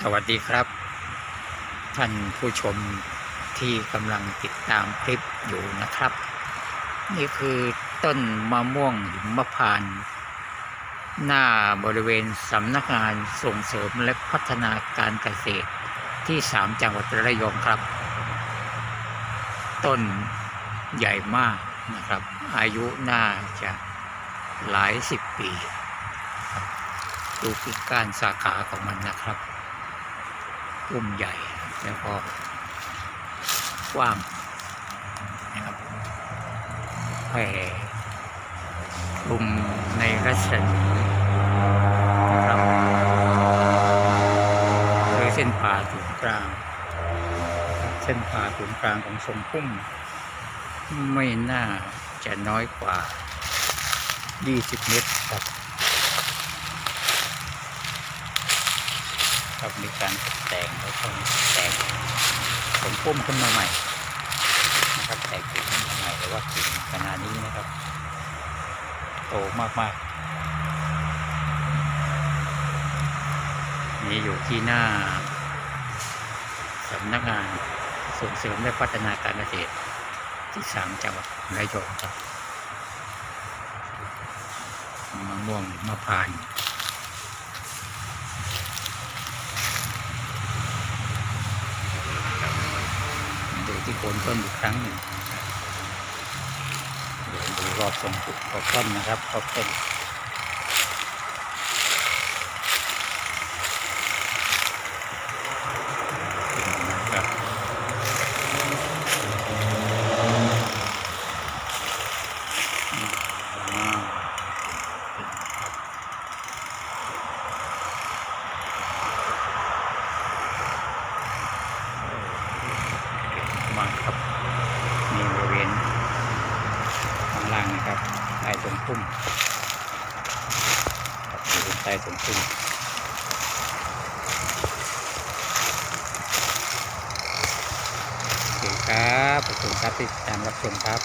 สวัสดีครับ ท่านผู้ชมที่กำลังติดตามคลิปอยู่นะครับ นี่คือต้นมะม่วงหิมพานต์หน้าบริเวณสำนักงานส่งเสริมและพัฒนาการเกษตรที่3จังหวัดระยองครับ ต้นใหญ่มากนะครับ อายุน่าจะหลายสิบปีดูกิ่งก้านสาขาของมันนะครับ อุ้มใหญ่แล้วก็กว้างนะครับแผ่คลุมในรัศมีนะครับโดยเส้นผ่าศูนย์กลาง เส้นผ่าศูนย์กลางของทรงพุ่ม ไม่น่าจะน้อยกว่า 20 เมตรครับ ครับมีการตกแต่งแล้วก็แต่งผมพุ่มขึ้นมาใหม่นะครับแต่งกิ่งขึ้นมาใหม่แต่ว่ากิ่งขนาดนี้นะครับโตมากๆนี่อยู่ที่หน้าสำนักงานส่งเสริมและพัฒนาการเกษตรที่สามจังหวัดระยองครับมะม่วงมะพร้าว ดู ที่โคนต้นอีกครั้งหนึ่งเดี๋ยวดูรอบทรงรอบต้นนะครับรอบต้นนะครับอ่ามาครับนี่บริเวณข้างล่างนะครับใต้ตรง พุ่มใต้ตรงพุ่มโอเคครับขอบคุณครับที่ติดตามรับชมครับ